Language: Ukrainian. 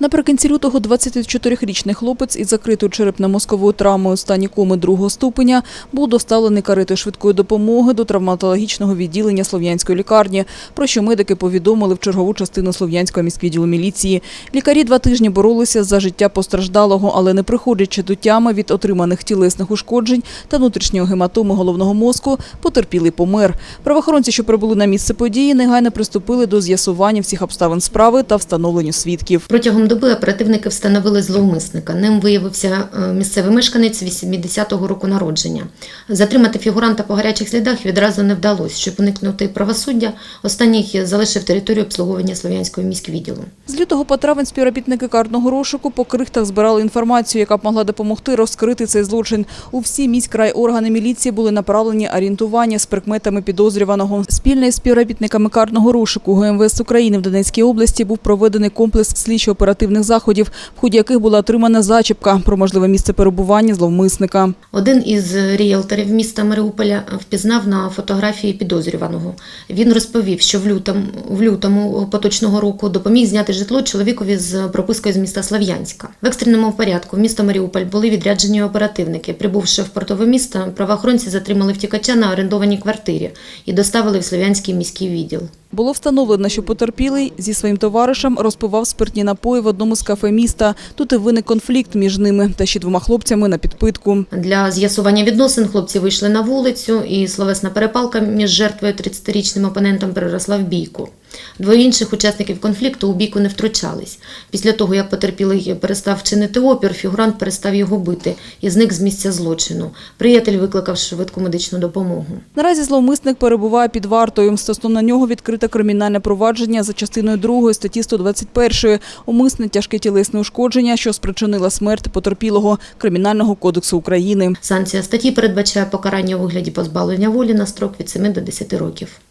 Наприкінці лютого 24-річний хлопець із закритою черепно-мозковою травмою стані коми другого ступеня був доставлений каретою швидкої допомоги до травматологічного відділення Слов'янської лікарні, про що медики повідомили в чергову частину Слов'янського міськвідділу міліції. Лікарі два тижні боролися за життя постраждалого, але не приходячи до тями від отриманих тілесних ушкоджень та внутрішнього гематоми головного мозку, потерпілий помер. Правоохоронці, що прибули на місце події, негайно приступили до з'ясування всіх обставин справи та встановленню свідків. Протягом доби оперативники встановили зловмисника. Ним виявився е, місцевий мешканець 80-го року народження. Затримати фігуранта по гарячих слідах відразу не вдалося. Щоб уникнути правосуддя, останній залишив територію обслуговування Слов'янського міськвідділу. З лютого по травень співробітники карного розшуку по крихтах збирали інформацію, яка б могла допомогти розкрити цей злочин. У всі міськрай органи міліції були направлені орієнтування з прикметами підозрюваного. Спільно із співробітниками карного розшуку ГМВС України в Донецькій області був проведений комплекс слідчо-оперативних заходів, в ході яких була отримана зачіпка про можливе місце перебування зловмисника. Один із ріелторів міста Маріуполя впізнав на фотографії підозрюваного. Він розповів, що в лютому, в лютому поточного року допоміг зняти житло чоловікові з пропискою з міста Слав'янська. В екстреному порядку в місто Маріуполь були відряджені оперативники. Прибувши в портове місто, правоохоронці затримали втікача на орендованій квартирі і доставили в Слов'янський міський відділ. Було встановлено, що потерпілий зі своїм товаришем розпивав спиртні напої в одному з кафе міста. Тут і виник конфлікт між ними та ще двома хлопцями на підпитку. Для з'ясування відносин хлопці вийшли на вулицю, і словесна перепалка між жертвою і 30-річним опонентом переросла в бійку. Двоє інших учасників конфлікту у бійку не втручались. Після того, як потерпілий перестав чинити опір, фігурант перестав його бити і зник з місця злочину. Приятель викликав швидку медичну допомогу. Наразі зловмисник перебуває під вартою. Стосовно нього відкрите кримінальне провадження за частиною 2 статті 121 умисне тяжке тілесне ушкодження, що спричинила смерть потерпілого Кримінального кодексу України. Санкція статті передбачає покарання у вигляді позбавлення волі на строк від 7 до 10 років.